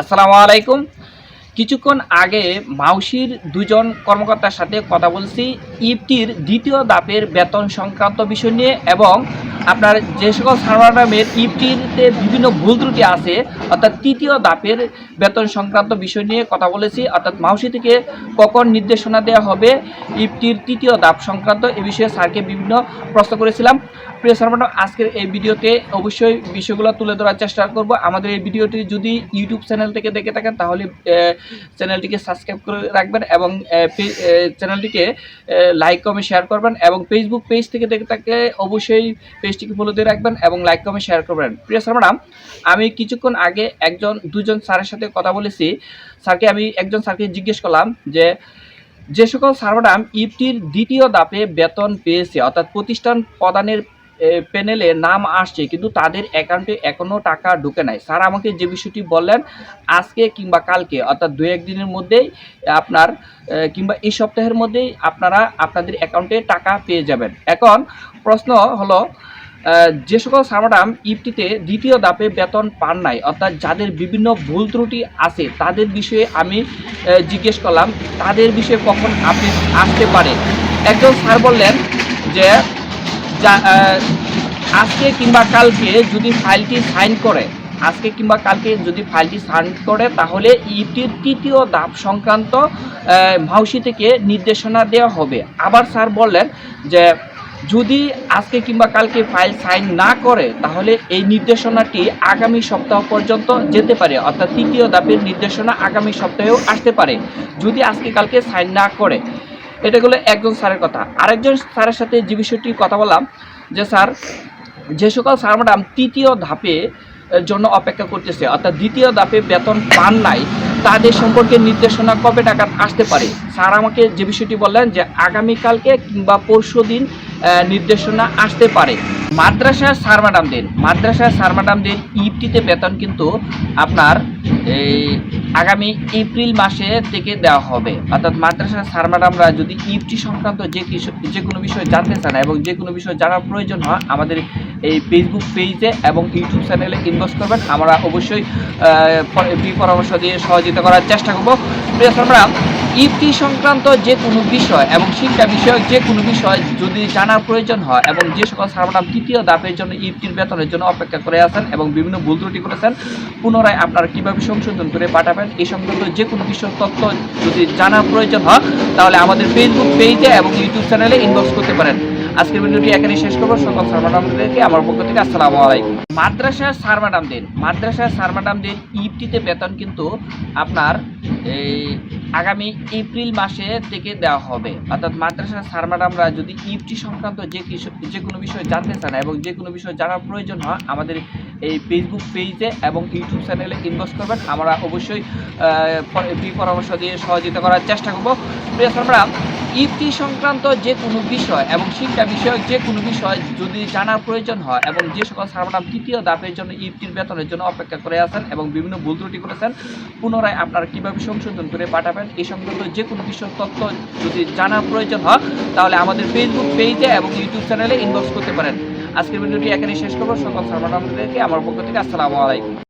আসসালামু আলাইকুম। কিছুক্ষণ আগে মাউসির দুজন কর্মকর্তার সাথে কথা বলছি। ইফটির দ্বিতীয় দাপের বেতন সংক্রান্ত বিষয় নিয়ে এবং আপনার যে সকল সার্ভারামের ইফটিতে বিভিন্ন ভুল ত্রুটি আছে, অর্থাৎ তৃতীয় দাপের বেতন সংক্রান্ত বিষয় নিয়ে কথা বলেছি। অর্থাৎ মাউসি থেকে কখন নির্দেশনা দেওয়া হবে, ইফটির তৃতীয় দাপ সংক্রান্ত এ বিষয়ে স্যারকে বিভিন্ন প্রশ্ন করেছিলাম। প্রিয় ম্যাডাম আজকের এই ভিডিওতে অবশ্যই বিষয়গুলো তুলে ধরার চেষ্টা করব। আমাদের এই ভিডিওটি যদি ইউটিউব চ্যানেল থেকে দেখে থাকেন, তাহলে চ্যানেলটিকে সাবস্ক্রাইব করে রাখবেন এবং চ্যানেলটিকে লাইক কমে শেয়ার করবেন এবং ফেসবুক পেজ থেকে দেখে থাকলে অবশ্যই পেজটিকে ফলো দিয়ে রাখবেন এবং লাইক কমে শেয়ার করবেন। প্রিয় স্যার ম্যাডাম আমি কিছুক্ষণ আগে একজন, দুজন স্যারের সাথে কথা বলেছি। স্যারকে আমি একজন স্যারকে জিজ্ঞেস করলাম যে যে সকল সার্ভারাম ইফটির দ্বিতীয় দাপে বেতন পেয়েছে, অর্থাৎ প্রতিষ্ঠান প্রদানের প্যানেলে নাম আসছে, কিন্তু তাদের অ্যাকাউন্টে এখনও টাকা ঢুকে নাই। স্যার আমাকে যে বিষয়টি বললেন, আজকে কিংবা কালকে, অর্থাৎ দু একদিনের মধ্যেই আপনার কিংবা এই সপ্তাহের মধ্যেই আপনারা আপনাদের অ্যাকাউন্টে টাকা পেয়ে যাবেন। এখন প্রশ্ন হলো যে সকল সার্ভারাম ইফটিতে দ্বিতীয় দাপে বেতন পান নাই, অর্থাৎ যাদের বিভিন্ন ভুল ত্রুটি আছে, তাদের বিষয়ে আমি জিজ্ঞেস করলাম, তাদের বিষয়ে কখন আপডেট আসতে পারে? একজন স্যার বললেন যে আজকে কিংবা কালকে যদি ফাইলটি সাইন করে, আজকে কিংবা কালকে যদি ফাইলটি সাইন করে, তাহলে ইটির তৃতীয় ধাপ সংক্রান্ত মাউসি থেকে নির্দেশনা দেওয়া হবে। আবার স্যার বললেন যে, যদি আজকে কিংবা কালকে ফাইল সাইন না করে, তাহলে এই নির্দেশনাটি আগামী সপ্তাহ পর্যন্ত যেতে পারে, অর্থাৎ তৃতীয় ধাপের নির্দেশনা আগামী সপ্তাহেও আসতে পারে, যদি আজকে কালকে সাইন না করে। এটা হলো একজন স্যারের কথা। আরেকজন স্যারের সাথে যে বিষয়টি কথা বললাম, যে স্যার যে সকল ম্যাডাম তৃতীয় ধাপে জন্য অপেক্ষা করতেছে। অর্থাৎ দ্বিতীয় ধাপে বেতন পান নাই, তাদের সম্পর্কে নির্দেশনা কবে টাকা আসতে পারে? স্যার আমাকে যে বিষয়টি বললেন যে আগামীকালকে কিংবা পরশু দিন নির্দেশনা আসতে পারে। মাদ্রাসার স্যার ম্যাডামদের, মাদ্রাসার স্যার ম্যাডামদের ইফটিতে বেতন কিন্তু আপনার আগামী এপ্রিল মাসে থেকে দেওয়া হবে। অর্থাৎ মাদ্রাসার স্যার ম্যাডামরা যদি ইফটি সংক্রান্ত যে যে কোনো বিষয় জানতে চান এবং যে কোনো বিষয় জানার প্রয়োজন হয়, আমাদের এই ফেসবুক পেজে এবং ইউটিউব চ্যানেলে ইনভেস্ট করবেন। আমরা অবশ্যই পরামর্শ দিয়ে সহযোগিতা করার চেষ্টা করব। আমরা ইফটি সংক্রান্ত যে কোনো বিষয় এবং শিক্ষা বিষয়ক যে কোনো বিষয় যদি জানার প্রয়োজন হয় এবং যে সকল সার্ভার তৃতীয় দাপের জন্য ইফটির বেতনের জন্য অপেক্ষা করে আছেন এবং বিভিন্ন ভুল ত্রুটি করেছেন, পুনরায় আপনারা কীভাবে সংশোধন করে পাঠাবেন? এই সংক্রান্ত যে কোনো বিষয় তথ্য যদি জানার প্রয়োজন হয়, তাহলে আমাদের ফেসবুক পেজে এবং ইউটিউব চ্যানেলে ইনবক্স করতে পারেন। আজকের ভিডিওটি এখানে শেষ করব। সকল স্যার ম্যাডামদেরকে। আমার পক্ষ থেকে আসসালামু আলাইকুম। মাদ্রাসার স্যার ম্যাডামদের, মাদ্রাসার স্যার ইফটিতে বেতন কিন্তু আপনার এই আগামী এপ্রিল মাসে থেকে দেওয়া হবে। অর্থাৎ মাদ্রাসার স্যার ম্যাডামরা যদি ইফটি সংক্রান্ত যে যে কোনো বিষয় জানতে চান এবং যে কোনো বিষয় জানার প্রয়োজন হয়, আমাদের এই ফেসবুক পেজে এবং ইউটিউব চ্যানেলে ইনভেস্ট করবেন। আমরা অবশ্যই পরামর্শ দিয়ে সহযোগিতা করার চেষ্টা করব। প্রিয় স্যার ম্যাডাম ইফটি সংক্রান্ত যে কোনো বিষয় এবং শিক্ষা বিষয়ক যে কোনো বিষয় যদি জানার প্রয়োজন হয় এবং যে সকল সার্ভার তৃতীয় দাপের জন্য ইফটির বেতনের জন্য অপেক্ষা করে আছেন এবং বিভিন্ন ভুল ত্রুটি করেছেন, পুনরায় আপনারা কীভাবে সংশোধন করে পাঠাবেন? এই সংক্রান্ত যে কোনো বিষয় তথ্য যদি জানার প্রয়োজন হয়, তাহলে আমাদের ফেসবুক পেজে এবং ইউটিউব চ্যানেলে ইনবক্স করতে পারেন। আজকের ভিডিওটি এখানে শেষ করব। সকল সার্ভার আমাদেরকে আমার পক্ষ থেকে আসসালামু আলাইকুম।